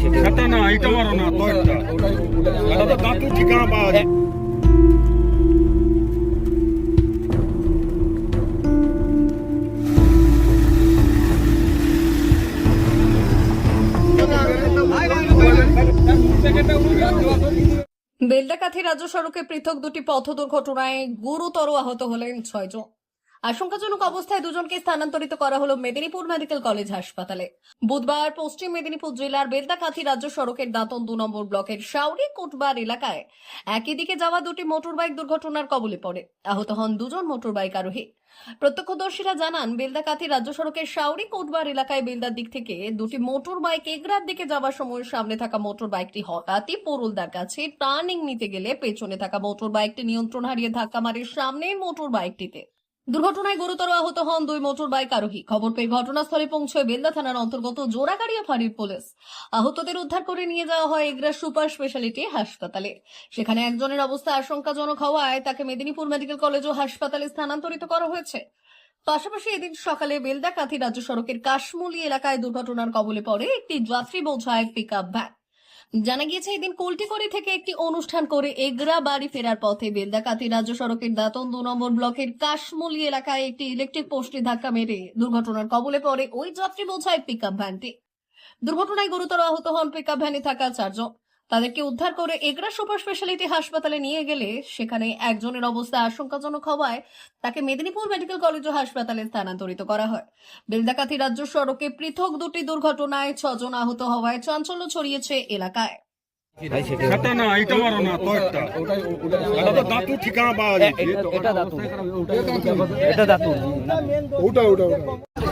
সেটা। না এটা মারো না তো একটা এটা তো দাঁতু ঠিকানা পাওয়া যায়। বেলদাকাথি রাজ্য সড়কে পৃথক দুটি পথ দুর্ঘটনায় গুরুতর আহত হলেন ছয়জন। আশঙ্কাজনক অবস্থায় দুজনকে স্থানান্তরিত করা হলো মেদিনীপুর মেডিকেল কলেজ হাসপাতালে। বুধবার পশ্চিম মেদিনীপুর জেলার বেলদাকাথি রাজ্য সড়কের দাঁতন দু নম্বর ব্লকের শাউরি কোটবার এলাকায় একই দিকে যাওয়া দুটি মোটরবাইক দুর্ঘটনার কবলে পড়ে। আহত হন দুজন মোটরবাইক আরোহী। প্রত্যক্ষদর্শীরা জানান বেলদাকাথি রাজ্য সড়কের শাউরি কোটবার এলাকায় বেলদার দিক থেকে দুটি মোটর বাইক এগরার দিকে যাওয়ার সময় সামনে থাকা মোটর বাইকটি হঠাৎই পোরুলদার কাছে টার্নিং নিতে গেলে পেছনে থাকা মোটর বাইকটি নিয়ন্ত্রণ হারিয়ে ধাক্কা মারে সামনের মোটর বাইকটিতে দুর্ঘটনায় গুরুতর আহত হন দুই মোটর বাইক আরোহী। খবর পেয়ে ঘটনাস্থলে পৌঁছয় বেলদা থানার অন্তর্গত জোড়াগাড়িয়া ফাঁড়ির পুলিশ। আহতদের উদ্ধার করে নিয়ে যাওয়া হয় এগরা সুপার স্পেশালিটি হাসপাতালে। সেখানে একজনের অবস্থা আশঙ্কাজনক হওয়ায় তাকে মেদিনীপুর মেডিকেল কলেজ ও হাসপাতালে স্থানান্তরিত করা হয়েছে। পাশাপাশি এদিন সকালে বেলদা বেলদাকাথি রাজ্য সড়কের কাশমুলি এলাকায় দুর্ঘটনার কবলে পড়ে একটি যাত্রী বোঝায় পিক আপ ভ্যান জানা গিয়েছে, এদিন কোল্টিকড়ি থেকে একটি অনুষ্ঠান করে এগরা বাড়ি ফেরার পথে বেলদাকাতি রাজ্য সড়কের দাতন দু নম্বর ব্লকের কাশমলি এলাকায় একটি ইলেকট্রিক পোস্টে ধাক্কা মেরে দুর্ঘটনার কবলে পড়ে ওই যাত্রী বোঝায় পিক ভ্যানটি দুর্ঘটনায় গুরুতর আহত হন পিক ভ্যানে থাকা চারজন। তাদেরকে উদ্ধার করে এগরা সুপার স্পেশালিটি হাসপাতালে নিয়ে গেলে সেখানে একজনের অবস্থা আশঙ্কাজনক হওয়ায় তাকে মেদিনীপুর মেডিকেল কলেজ ও হাসপাতালে স্থানান্তরিত করা হয়। বেলদাকাথি রাজ্য সড়কে পৃথক দুটি দুর্ঘটনায় ছজন আহত হওয়ায় চাঞ্চল্য ছড়িয়েছে এলাকায়। এটা দাঁতু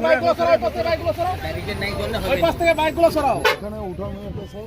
বাইকগুলো সরাও ওই পাশ থেকে বাইকগুলো সরাও ওই পাশ থেকে বাইকগুলো সরাও এখানে উঠানো একটা সর